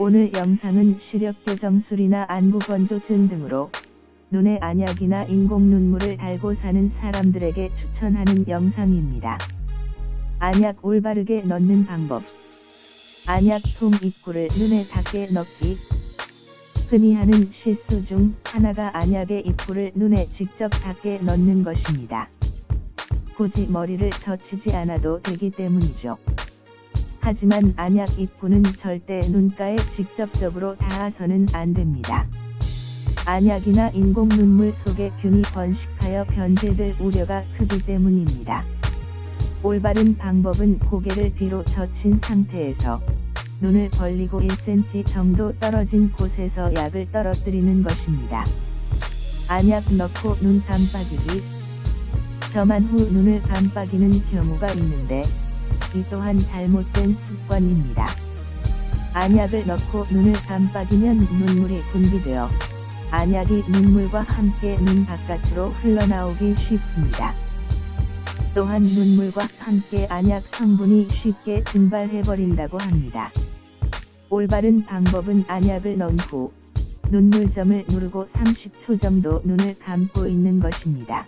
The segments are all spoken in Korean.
오늘 영상은 시력 교정술이나 안구 건조증 등으로 눈에 안약이나 인공 눈물을 달고 사는 사람들에게 추천하는 영상입니다. 안약 올바르게 넣는 방법. 안약 통 입구를 눈에 닿게 넣기. 흔히 하는 실수 중 하나가 안약의 입구를 눈에 직접 닿게 넣는 것입니다. 굳이 머리를 젖히지 않아도 되기 때문이죠. 하지만 안약 입구는 절대 눈가에 직접적으로 닿아서는 안 됩니다. 안약이나 인공 눈물 속에 균이 번식하여 변질될 우려가 크기 때문입니다. 올바른 방법은 고개를 뒤로 젖힌 상태에서 눈을 벌리고 1cm 정도 떨어진 곳에서 약을 떨어뜨리는 것입니다. 안약 넣고 눈 깜빡이기. 저만 후 눈을 깜빡이는 경우가 있는데 이 또한 잘못된 습관입니다. 안약을 넣고 눈을 깜빡이면 눈물이 분비되어 안약이 눈물과 함께 눈 바깥으로 흘러나오기 쉽습니다. 또한 눈물과 함께 안약 성분이 쉽게 증발해버린다고 합니다. 올바른 방법은 안약을 넣은 후 눈물점을 누르고 30초 정도 눈을 감고 있는 것입니다.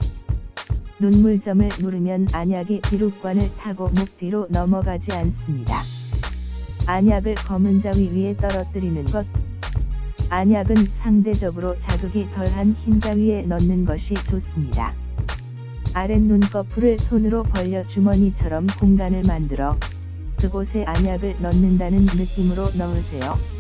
눈물점을 누르면 안약이 비룩관을 타고 목 뒤로 넘어가지 않습니다. 안약을 검은 자위 위에 떨어뜨리는 것. 안약은 상대적으로 자극이 덜한 흰 자위에 넣는 것이 좋습니다. 아랫 눈꺼풀을 손으로 벌려 주머니처럼 공간을 만들어 그곳에 안약을 넣는다는 느낌으로 넣으세요.